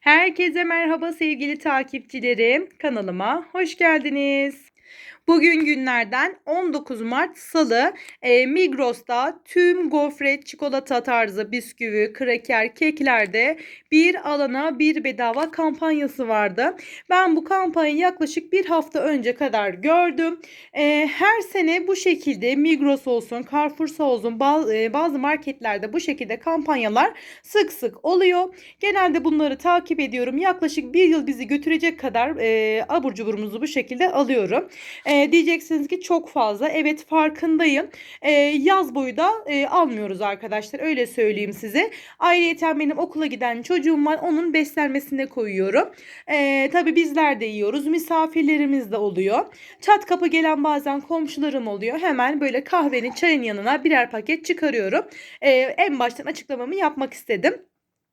Herkese merhaba sevgili takipçilerim. Kanalıma hoş geldiniz. Bugün günlerden 19 Mart Salı e, Migros'ta tüm gofret, çikolata tarzı bisküvi, kraker, keklerde bir alana bir bedava kampanyası vardı. Ben bu kampanyayı yaklaşık bir hafta önce kadar gördüm. E, her sene bu şekilde Migros olsun, Carrefour olsun e, bazı marketlerde bu şekilde kampanyalar sık sık oluyor. Genelde bunları takip ediyorum. Yaklaşık bir yıl bizi götürecek kadar e, abur cuburumuzu bu şekilde alıyorum. E, diyeceksiniz ki çok fazla. Evet farkındayım. E, yaz boyu da e, almıyoruz arkadaşlar. Öyle söyleyeyim size. Ayrıca benim okula giden çocuğum var. Onun beslenmesine koyuyorum. E, tabii bizler de yiyoruz. Misafirlerimiz de oluyor. Çat kapı gelen bazen komşularım oluyor. Hemen böyle kahvenin çayın yanına birer paket çıkarıyorum. E, en baştan açıklamamı yapmak istedim.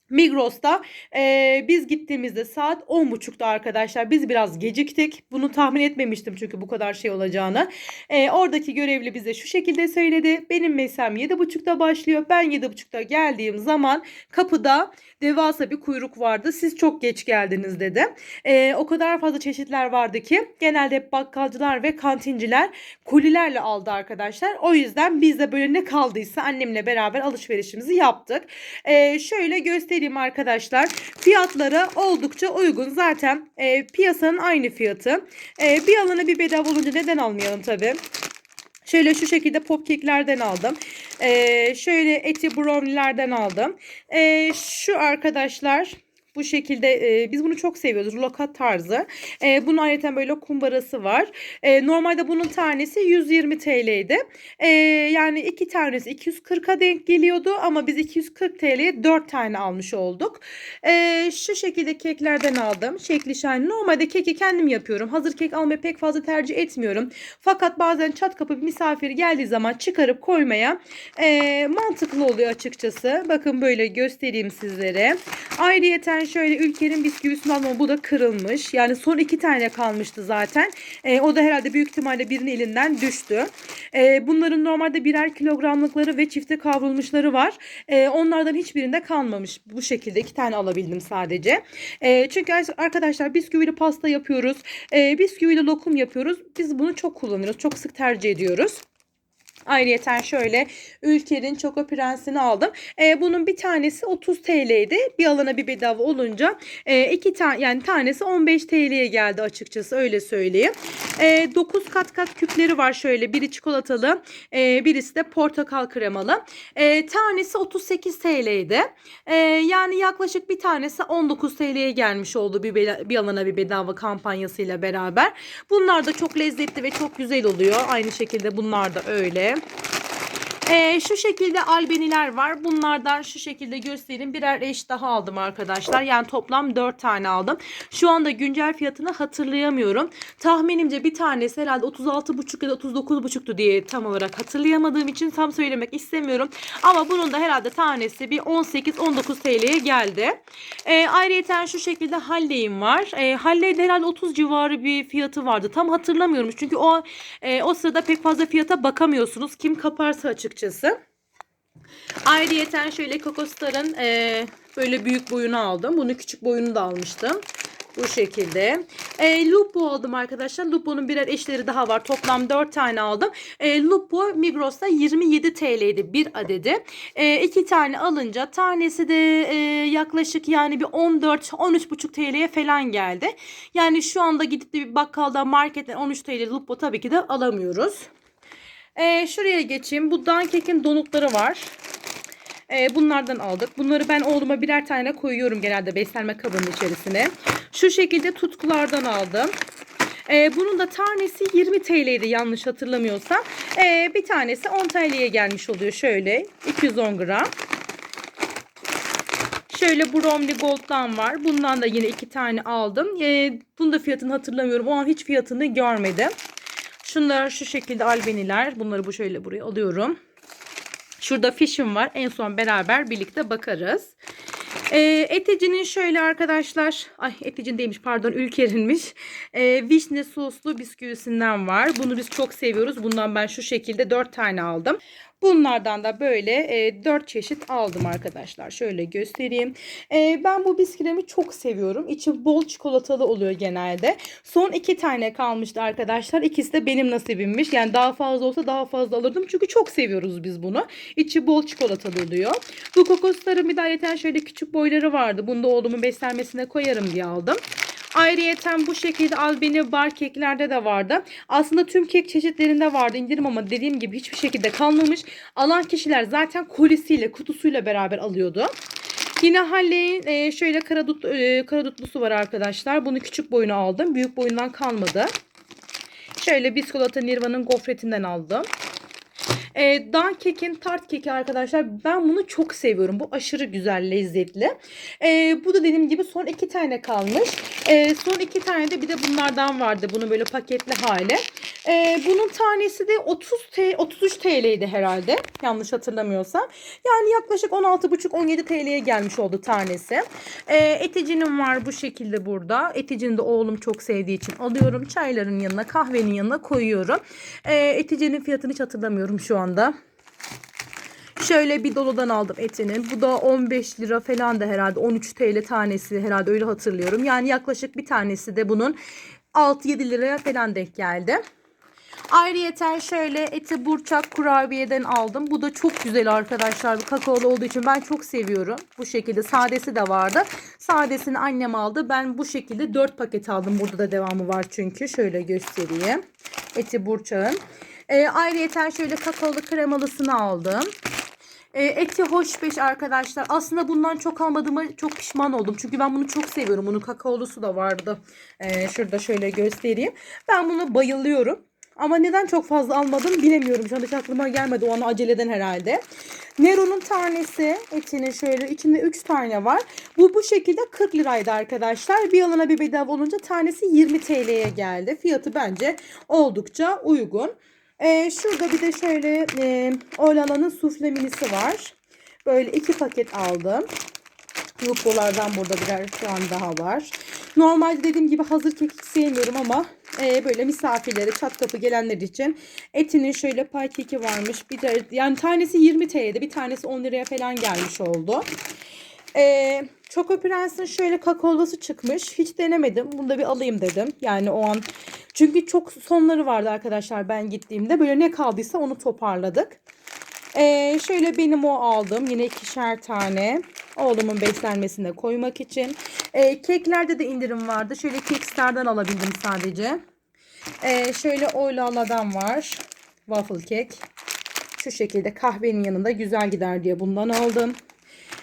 Migros'ta e, biz gittiğimizde saat 10.30'da arkadaşlar biz biraz geciktik. Bunu tahmin etmemiştim çünkü bu kadar şey olacağını. E, oradaki görevli bize şu şekilde söyledi. Benim mesam 7.30'da başlıyor. Ben 7.30'da geldiğim zaman kapıda devasa bir kuyruk vardı. Siz çok geç geldiniz dedi. E, o kadar fazla çeşitler vardı ki genelde hep bakkalcılar ve kantinciler kolilerle aldı arkadaşlar. O yüzden biz de böyle ne kaldıysa annemle beraber alışverişimizi yaptık. E, şöyle göstereyim arkadaşlar. Fiyatları oldukça uygun. Zaten e, piyasanın aynı fiyatı. E, bir alana bir bedava olunca neden almayalım tabii. Şöyle şu şekilde popkeklerden aldım. Ee, şöyle eti brownie'lerden aldım. Ee, şu arkadaşlar bu şekilde e, biz bunu çok seviyoruz. Rulokat tarzı. E, bunun ayrıca böyle kumbarası var. E, normalde bunun tanesi 120 TL'ydi. E, yani iki tanesi 240'a denk geliyordu ama biz 240 TL'ye 4 tane almış olduk. E, şu şekilde keklerden aldım. Şekli şahane. Normalde keki kendim yapıyorum. Hazır kek almayı pek fazla tercih etmiyorum. Fakat bazen çat kapı bir misafir geldiği zaman çıkarıp koymaya e, mantıklı oluyor açıkçası. Bakın böyle göstereyim sizlere. Ayrıyeten şöyle ülkenin bisküvisini almam. Bu da kırılmış. Yani son iki tane kalmıştı zaten. E, o da herhalde büyük ihtimalle birinin elinden düştü. E, bunların normalde birer kilogramlıkları ve çifte kavrulmuşları var. E, onlardan hiçbirinde kalmamış. Bu şekilde iki tane alabildim sadece. E, çünkü arkadaşlar bisküvili pasta yapıyoruz. E, bisküvili lokum yapıyoruz. Biz bunu çok kullanıyoruz. Çok sık tercih ediyoruz. Ayrıyeten şöyle Ülker'in Çoko Prensini aldım. E, bunun bir tanesi 30 TL'ydi. Bir alana bir bedava olunca e, iki tane yani tanesi 15 TL'ye geldi açıkçası öyle söyleyeyim. E, 9 kat kat küpleri var şöyle. Biri çikolatalı, e, birisi de portakal kremalı. E, tanesi 38 TL'ydi. E, yani yaklaşık bir tanesi 19 TL'ye gelmiş oldu bir, bir alana bir bedava kampanyasıyla beraber. Bunlar da çok lezzetli ve çok güzel oluyor. Aynı şekilde bunlar da öyle. here. Ee, şu şekilde albeniler var. Bunlardan şu şekilde göstereyim. Birer eş daha aldım arkadaşlar. Yani toplam 4 tane aldım. Şu anda güncel fiyatını hatırlayamıyorum. Tahminimce bir tanesi herhalde 36,5 ya da 39,5'tu diye tam olarak hatırlayamadığım için tam söylemek istemiyorum. Ama bunun da herhalde tanesi bir 18-19 TL'ye geldi. Ee, ayrıyeten şu şekilde Halley'im var. Ee, Halley'de herhalde 30 civarı bir fiyatı vardı. Tam hatırlamıyorum. Çünkü o e, o sırada pek fazla fiyata bakamıyorsunuz. Kim kaparsa açıkçası. Ayrıyeten şöyle Kokostar'ın e, böyle büyük boyunu aldım. Bunu küçük boyunu da almıştım. Bu şekilde. E, Lupo aldım arkadaşlar. Lupo'nun birer eşleri daha var. Toplam 4 tane aldım. E, Lupo Migros'ta 27 TL'ydi bir adedi. E, iki tane alınca tanesi de e, yaklaşık yani bir 14-13,5 TL'ye falan geldi. Yani şu anda gidip de bir bakkalda marketten 13 TL Lupo tabii ki de alamıyoruz. Ee, şuraya geçeyim. Bu Dankekin donutları var. Ee, bunlardan aldık. Bunları ben oğluma birer tane koyuyorum genelde beslenme kabının içerisine. Şu şekilde tutkulardan aldım. Ee, bunun da tanesi 20 TL'ydi yanlış hatırlamıyorsam. Ee, bir tanesi 10 TL'ye gelmiş oluyor şöyle. 210 gram. Şöyle Bromley Gold'dan var. Bundan da yine iki tane aldım. Ee, bunun da fiyatını hatırlamıyorum. O an hiç fiyatını görmedim. Şunlar şu şekilde albeniler. Bunları bu şöyle buraya alıyorum. Şurada fishim var. En son beraber birlikte bakarız. Ee, Eteci'nin şöyle arkadaşlar, ay Eteci'nin değilmiş pardon Ülker'inmiş. Ee, vişne soslu bisküvisinden var. Bunu biz çok seviyoruz. Bundan ben şu şekilde 4 tane aldım. Bunlardan da böyle e, 4 çeşit aldım arkadaşlar. Şöyle göstereyim. E, ben bu bisküvimi çok seviyorum. İçi bol çikolatalı oluyor genelde. Son 2 tane kalmıştı arkadaşlar. İkisi de benim nasibimmiş. Yani daha fazla olsa daha fazla alırdım. Çünkü çok seviyoruz biz bunu. İçi bol çikolatalı oluyor. Bu kokosların bir de şöyle küçük boyları vardı. Bunu da oğlumun beslenmesine koyarım diye aldım. Ayrıyeten bu şekilde albeni bar keklerde de vardı. Aslında tüm kek çeşitlerinde vardı indirim ama dediğim gibi hiçbir şekilde kalmamış. Alan kişiler zaten kolisiyle kutusuyla beraber alıyordu. Yine Halley'in e, şöyle karadut, e, karadutlusu var arkadaşlar. Bunu küçük boyunu aldım. Büyük boyundan kalmadı. Şöyle biskolata Nirva'nın gofretinden aldım. E, Dan kekin tart keki arkadaşlar ben bunu çok seviyorum. Bu aşırı güzel lezzetli. E, bu da dediğim gibi son iki tane kalmış. E, son iki tane de bir de bunlardan vardı. Bunun böyle paketli hali. E, bunun tanesi de 30 T 33 TL'ydi herhalde. Yanlış hatırlamıyorsam. Yani yaklaşık 16,5-17 TL'ye gelmiş oldu tanesi. E, eticinin var bu şekilde burada. Eticini de oğlum çok sevdiği için alıyorum. Çayların yanına kahvenin yanına koyuyorum. E, eticinin fiyatını hiç hatırlamıyorum şu anda. Şöyle bir doludan aldım etinin. Bu da 15 lira falan da herhalde 13 TL tanesi herhalde öyle hatırlıyorum. Yani yaklaşık bir tanesi de bunun 6-7 liraya falan denk geldi. Ayrıyeten şöyle eti burçak kurabiyeden aldım. Bu da çok güzel arkadaşlar. Kakaolu olduğu için ben çok seviyorum. Bu şekilde sadesi de vardı. Sadesini annem aldı. Ben bu şekilde 4 paket aldım. Burada da devamı var çünkü. Şöyle göstereyim. Eti burçağın. E, ayrıyeten şöyle kakaolu kremalısını aldım. E, eti hoş beş arkadaşlar. Aslında bundan çok almadığıma çok pişman oldum. Çünkü ben bunu çok seviyorum. Bunun kakaolusu da vardı. E, şurada şöyle göstereyim. Ben bunu bayılıyorum. Ama neden çok fazla almadım bilemiyorum. Şu anda hiç aklıma gelmedi. O an aceleden herhalde. Nero'nun tanesi etinin şöyle içinde 3 tane var. Bu bu şekilde 40 liraydı arkadaşlar. Bir alana bir bedava olunca tanesi 20 TL'ye geldi. Fiyatı bence oldukça uygun. Ee, şurada bir de şöyle e, Olana'nın sufle minisi var. Böyle iki paket aldım. Yupolardan burada birer şu an daha var. Normalde dediğim gibi hazır kekik sevmiyorum ama e, böyle misafirlere çat kapı gelenler için etinin şöyle pay keki varmış. Bir de yani tanesi 20 TL'de bir tanesi 10 liraya falan gelmiş oldu. E, Choco Prens'in şöyle kakaolusu çıkmış. Hiç denemedim. Bunu da bir alayım dedim. Yani o an çünkü çok sonları vardı arkadaşlar ben gittiğimde. Böyle ne kaldıysa onu toparladık. Ee, şöyle benim o aldım. Yine ikişer tane. Oğlumun beslenmesine koymak için. Ee, keklerde de indirim vardı. Şöyle Kickstar'dan alabildim sadece. Ee, şöyle Oylaladan var. Waffle kek. Şu şekilde kahvenin yanında güzel gider diye bundan aldım.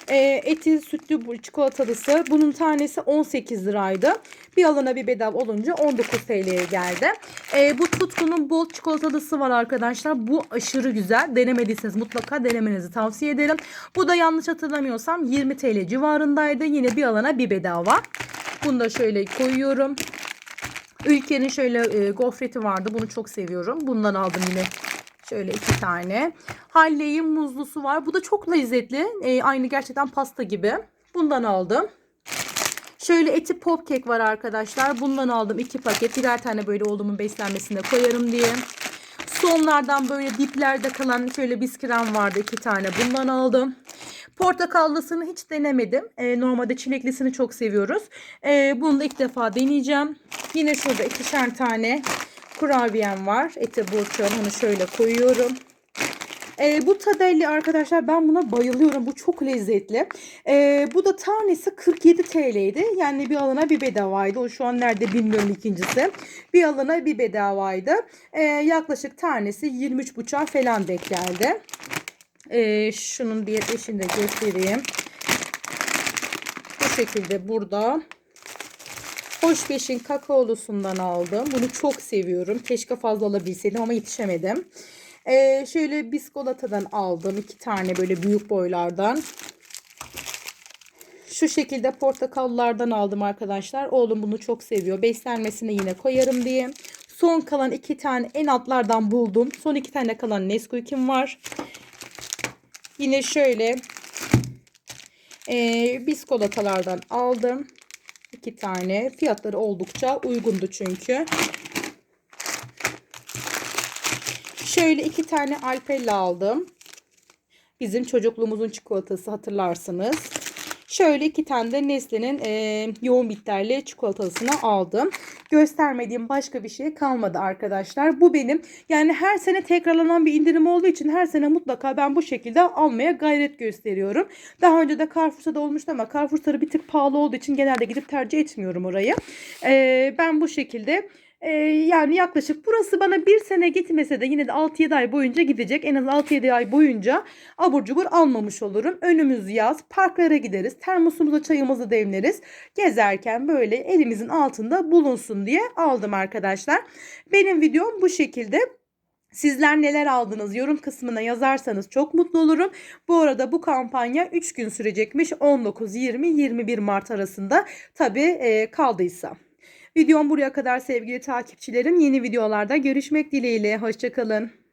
E, eti sütlü bu çikolatalısı. Bunun tanesi 18 liraydı. Bir alana bir bedava olunca 19 TL'ye geldi. E, bu tutkunun bol çikolatalısı var arkadaşlar. Bu aşırı güzel. Denemediyseniz mutlaka denemenizi tavsiye ederim. Bu da yanlış hatırlamıyorsam 20 TL civarındaydı. Yine bir alana bir bedava. Bunu da şöyle koyuyorum. Ülkenin şöyle e, gofreti vardı. Bunu çok seviyorum. Bundan aldım yine Şöyle iki tane. Halley'in muzlusu var. Bu da çok lezzetli. E, aynı gerçekten pasta gibi. Bundan aldım. Şöyle eti pop kek var arkadaşlar. Bundan aldım iki paket. Birer tane böyle oğlumun beslenmesine koyarım diye. Sonlardan böyle diplerde kalan şöyle bisküvim vardı iki tane. Bundan aldım. Portakallısını hiç denemedim. E, normalde çileklisini çok seviyoruz. E, bunu da ilk defa deneyeceğim. Yine şurada ikişer tane kurabiyem var. Eti burçağım. Onu şöyle koyuyorum. E, bu tadelli arkadaşlar ben buna bayılıyorum. Bu çok lezzetli. E, bu da tanesi 47 TL'ydi. Yani bir alana bir bedavaydı. O şu an nerede bilmiyorum ikincisi. Bir alana bir bedavaydı. E, yaklaşık tanesi 23,5 falan denk geldi. E, şunun bir eşini de göstereyim. Bu şekilde burada. Hoşbeş'in kakaolusundan aldım. Bunu çok seviyorum. Keşke fazla alabilseydim ama yetişemedim. Ee, şöyle biskolatadan aldım. iki tane böyle büyük boylardan. Şu şekilde portakallardan aldım arkadaşlar. Oğlum bunu çok seviyor. Beslenmesine yine koyarım diye. Son kalan iki tane en altlardan buldum. Son iki tane kalan Nesquik'im var. Yine şöyle Ee, biskolatalardan aldım. İki tane. Fiyatları oldukça uygundu çünkü. Şöyle iki tane Alpella aldım. Bizim çocukluğumuzun çikolatası hatırlarsınız. Şöyle iki tane de Nestle'nin e, yoğun bitterli çikolatasını aldım. Göstermediğim başka bir şey kalmadı arkadaşlar. Bu benim yani her sene tekrarlanan bir indirim olduğu için her sene mutlaka ben bu şekilde almaya gayret gösteriyorum. Daha önce de Carrefour'da da olmuştu ama Carrefour'da bir tık pahalı olduğu için genelde gidip tercih etmiyorum orayı. E, ben bu şekilde ee, yani yaklaşık burası bana bir sene gitmese de yine de 6-7 ay boyunca gidecek. En az 6-7 ay boyunca abur cubur almamış olurum. Önümüz yaz. Parklara gideriz. Termosumuza çayımızı demleriz. Gezerken böyle elimizin altında bulunsun diye aldım arkadaşlar. Benim videom bu şekilde. Sizler neler aldınız yorum kısmına yazarsanız çok mutlu olurum. Bu arada bu kampanya 3 gün sürecekmiş 19-20-21 Mart arasında tabi e, kaldıysa. Videom buraya kadar sevgili takipçilerim. Yeni videolarda görüşmek dileğiyle. Hoşçakalın.